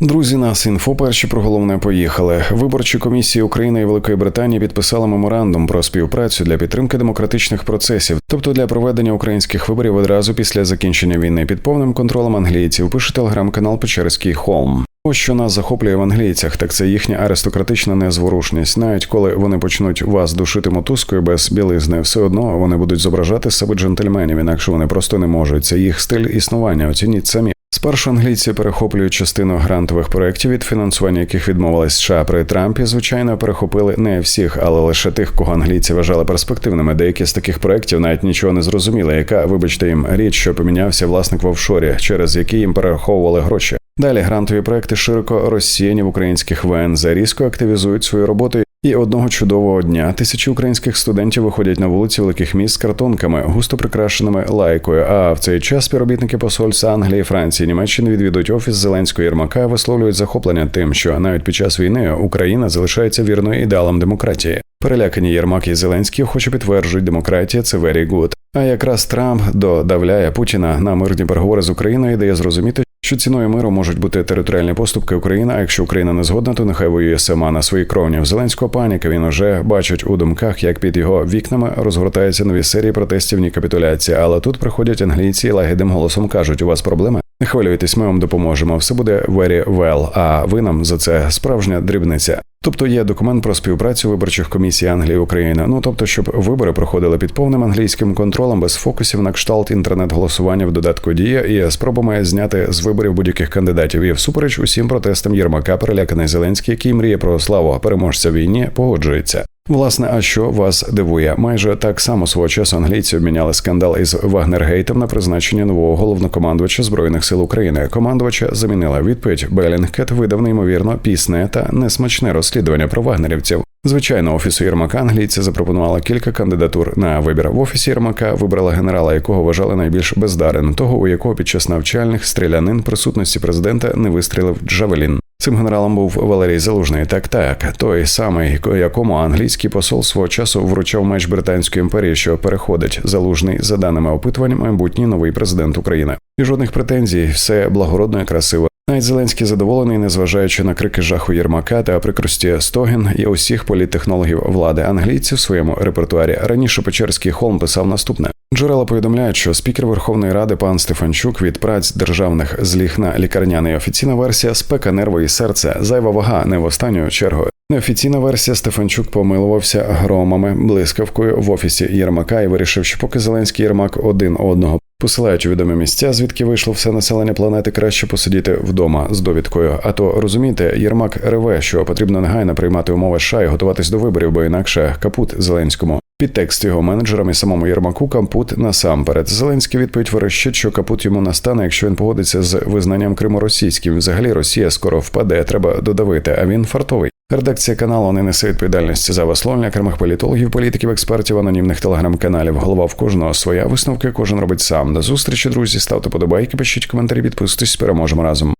Друзі, нас інфо перші про головне поїхали. Виборчі комісії України і Великої Британії підписали меморандум про співпрацю для підтримки демократичних процесів, тобто для проведення українських виборів одразу після закінчення війни під повним контролем англійців. Пише телеграм-канал Печерський Холм. Ось що нас захоплює в англійцях, так це їхня аристократична незворушність. Навіть коли вони почнуть вас душити мотузкою без білизни, все одно вони будуть зображати себе джентльменів, інакше вони просто не можуть. Це їх стиль існування. Оцініть самі. Спершу англійці перехоплюють частину грантових проєктів, від фінансування яких відмовились США при Трампі. Звичайно, перехопили не всіх, але лише тих, кого англійці вважали перспективними. Деякі з таких проєктів навіть нічого не зрозуміли. Яка, вибачте їм, річ, що помінявся власник в офшорі, через який їм перераховували гроші. Далі грантові проекти широко розсіяні в українських ВНЗ різко активізують свою роботу. І одного чудового дня тисячі українських студентів виходять на вулиці великих міст з картонками, густо прикрашеними лайкою. А в цей час співробітники посольства Англії, Франції, Німеччини відвідують офіс Зеленського Єрмака, висловлюють захоплення тим, що навіть під час війни Україна залишається вірною ідеалам демократії. Перелякані Єрмак і Зеленський охоче підтверджують, демократія це very good. А якраз Трамп додавляє Путіна на мирні переговори з Україною і дає зрозуміти, що ціною миру можуть бути територіальні поступки України. А якщо Україна не згодна, то нехай воює сама на своїй кровні. В Зеленського паніка він уже бачить у думках, як під його вікнами розгортаються нові серії протестів ні капітуляції. Але тут приходять англійці і лагідним голосом кажуть: у вас проблеми? Не хвилюйтесь, ми вам допоможемо. Все буде very well, А ви нам за це справжня дрібниця. Тобто є документ про співпрацю виборчих комісій Англії України. Ну тобто, щоб вибори проходили під повним англійським контролем без фокусів на кшталт інтернет-голосування в додатку дія і спробами зняти з виборів будь-яких кандидатів. І всупереч усім протестам Єрмака, переляканий Зеленський, який мріє про славу переможця війні, погоджується. Власне, а що вас дивує? Майже так само свого часу англійці обміняли скандал із Вагнергейтом на призначення нового головнокомандувача збройних сил України. Командувача замінила відповідь. Белінгкет видав неймовірно пісне та несмачне розслідування про вагнерівців. Звичайно, офісу Єрмака англійці запропонували кілька кандидатур на вибір. В офісі Єрмака вибрали генерала, якого вважали найбільш бездарен, того у якого під час навчальних стрілянин присутності президента не вистрілив Джавелін. Цим генералом був Валерій Залужний. Так, так, той самий, якому англійський посол свого часу вручав меч британської імперії, що переходить залужний за даними опитувань, майбутній новий президент України. І жодних претензій, все благородно і красиво. Навіть Зеленський задоволений, незважаючи на крики жаху Єрмака та прикрості Стогін і усіх політтехнологів влади англійців в своєму репертуарі. Раніше Печерський холм писав наступне. Джерела повідомляють, що спікер Верховної Ради пан Стефанчук від праць державних зліг на лікарняний офіційна версія спека нерви і серце, зайва вага не в останню чергу. Неофіційна версія Стефанчук помилувався громами блискавкою в офісі Єрмака і вирішив, що поки Зеленський Єрмак один одного посилають у відомі місця, звідки вийшло все населення планети, краще посидіти вдома з довідкою. А то розумієте, Єрмак реве, що потрібно негайно приймати умови США і готуватись до виборів, бо інакше капут Зеленському. Підтекст його менеджерам і самому Єрмаку Капут насамперед. Зеленський відповідь верещить, що капут йому настане, якщо він погодиться з визнанням Криму російським. Взагалі Росія скоро впаде, треба додавити. А він фартовий. Редакція каналу не несе відповідальності за висловлення окремих політологів, політиків, експертів, анонімних телеграм-каналів. Голова в кожного своя висновки, кожен робить сам. До зустрічі, друзі. Ставте подобайки, пишіть коментарі, підписуйтесь, переможемо разом.